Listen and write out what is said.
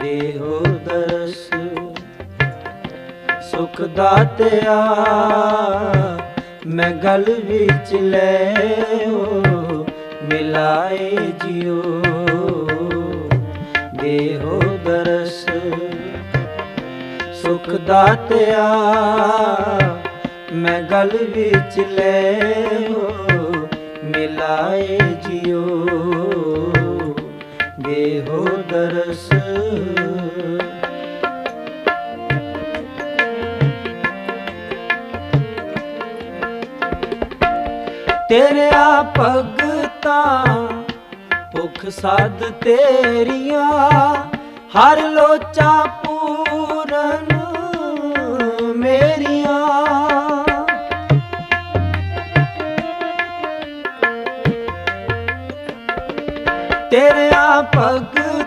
ਦੇਹੋ ਦਰਸ ਸੁਖ ਦਾਤਿਆ, ਮੈਂ ਗਲ ਵਿੱਚ ਲੈਓ, ਮਿਲਾਏ ਜਿਉ। ਦੇਹੋ ਦਰਸ। ਸੁਖ ਦਾਤਿਆ, ਮੈਂ ਗਲ ਵਿੱਚ ਲੈਓ, ਮਿਲਾਏ ਜਿਉ। ਦੇਹੋ ਦਰਸ। ਤੇਰਿਆ ਭਗਤਾ ਭੁਖ ਸਾਧ ਤੇਰੀਆਂ ਹਰ ਲੋਚਾ ਪੂਰਨ ਮੇਰੀ ਤੇਰਾ ਭਗਤਾ